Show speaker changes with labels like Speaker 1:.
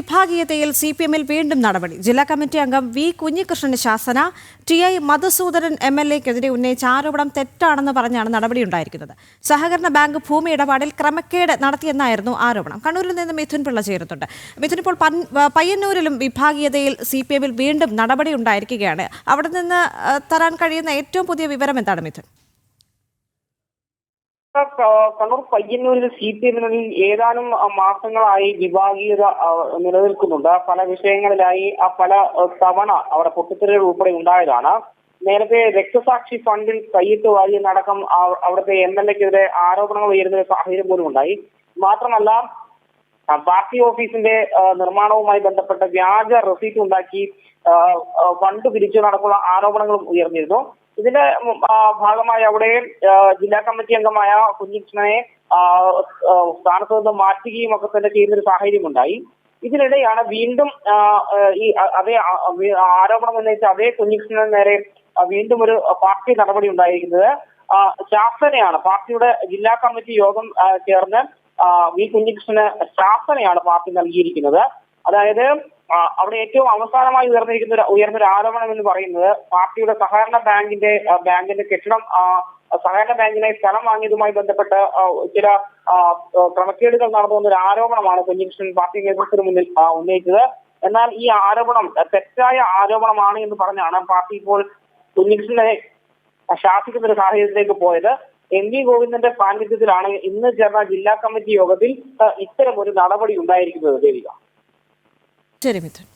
Speaker 1: വിഭാഗീയതയിൽ C P എമ്മിൽ വീണ്ടും നടപടി. ജില്ലാ കമ്മിറ്റി അംഗം V Kunhikrishnan ശാസന T I Madhusoodanan M L എക്കെതിരെ ഉന്നയിച്ച ആരോപണം തെറ്റാണെന്ന് പറഞ്ഞാണ് നടപടിയുണ്ടായിരിക്കുന്നത്. സഹകരണ ബാങ്ക് ഭൂമി ഇടപാടിൽ ക്രമക്കേട് നടത്തിയെന്നായിരുന്നു ആരോപണം. കണ്ണൂരിൽ നിന്ന് മിഥുൻ പിള്ള ചേരുന്നുണ്ട്. മിഥുൻ ഇപ്പോൾ പയ്യന്നൂരിലും വിഭാഗീയതയിൽ സി പി എമ്മിൽ വീണ്ടും നടപടി ഉണ്ടായിരിക്കുകയാണ്. അവിടെ നിന്ന് തരാൻ കഴിയുന്ന ഏറ്റവും പുതിയ വിവരം എന്താണ് മിഥുൻ?
Speaker 2: കണ്ണൂർ പയ്യന്നൂരിൽ സി പി എമ്മിനുള്ളിൽ ഏതാനും മാസങ്ങളായി വിഭാഗീയത നിലനിൽക്കുന്നുണ്ട്. പല വിഷയങ്ങളിലായി പല തവണ അവിടെ പൊട്ടിത്തെറികൾ ഉൾപ്പെടെ ഉണ്ടായതാണ്. നേരത്തെ രക്തസാക്ഷി ഫണ്ടിൽ കയ്യിട്ട് വാരിയെന്നടക്കം അവിടുത്തെ എം എൽ എക്കെതിരെ ആരോപണങ്ങൾ ഉയരുന്ന സാഹചര്യം പോലും ഉണ്ടായി. മാത്രമല്ല പാർട്ടി ഓഫീസിന്റെ നിർമ്മാണവുമായി ബന്ധപ്പെട്ട വ്യാജ റെസീറ്റ് ഉണ്ടാക്കി ഫണ്ട് പിരിച്ചു നടക്കുന്ന ആരോപണങ്ങളും ഉയർന്നിരുന്നു. ഇതിന്റെ ഭാഗമായി അവിടെ ജില്ലാ കമ്മിറ്റി അംഗമായ കുഞ്ഞികൃഷ്ണനെ സ്ഥാനത്ത് നിന്ന് മാറ്റുകയും ഒക്കെ തന്നെ ചെയ്യുന്ന ഒരു സാഹചര്യം ഉണ്ടായി ഇതിനിടെയാണ് വീണ്ടും ഈ അതേ ആരോപണം ഉന്നയിച്ച അതേ കുഞ്ഞികൃഷ്ണന് നേരെ വീണ്ടും ഒരു പാർട്ടി നടപടി ഉണ്ടായിരിക്കുന്നത്. ശാസനയാണ്. പാർട്ടിയുടെ ജില്ലാ കമ്മിറ്റി യോഗം ചേർന്ന് വി കുഞ്ഞികൃഷ്ണന് ശാസനയാണ് പാർട്ടി നൽകിയിരിക്കുന്നത്. അതായത് അവിടെ ഏറ്റവും അവസാനമായി ഉയർന്നിരിക്കുന്ന ഒരു ഉയർന്ന ഒരു ആരോപണം എന്ന് പറയുന്നത് പാർട്ടിയുടെ സഹകരണ ബാങ്കിന്റെ ബാങ്കിന്റെ കെട്ടിടം സഹകരണ ബാങ്കിനെ സ്ഥലം വാങ്ങിയതുമായി ബന്ധപ്പെട്ട് ചില ക്രമക്കേടുകൾ നടന്നു എന്നൊരു ആരോപണമാണ് കുഞ്ഞികൃഷ്ണൻ പാർട്ടി നേതൃത്വത്തിന് മുന്നിൽ ഉന്നയിച്ചത്. എന്നാൽ ഈ ആരോപണം തെറ്റായ ആരോപണമാണ് എന്ന് പറഞ്ഞാണ് പാർട്ടി ഇപ്പോൾ കുഞ്ഞികൃഷ്ണനെ ശാസിക്കുന്ന ഒരു സാഹചര്യത്തിലേക്ക് പോയത്. എം വി ഗോവിന്ദന്റെ സാന്നിധ്യത്തിലാണ് ഇന്ന് ചേർന്ന ജില്ലാ കമ്മിറ്റി യോഗത്തിൽ ഇത്തരം ഒരു നടപടി ഉണ്ടായിരിക്കുന്നത്. ദേവിക.
Speaker 1: ശരി മിഥുൻ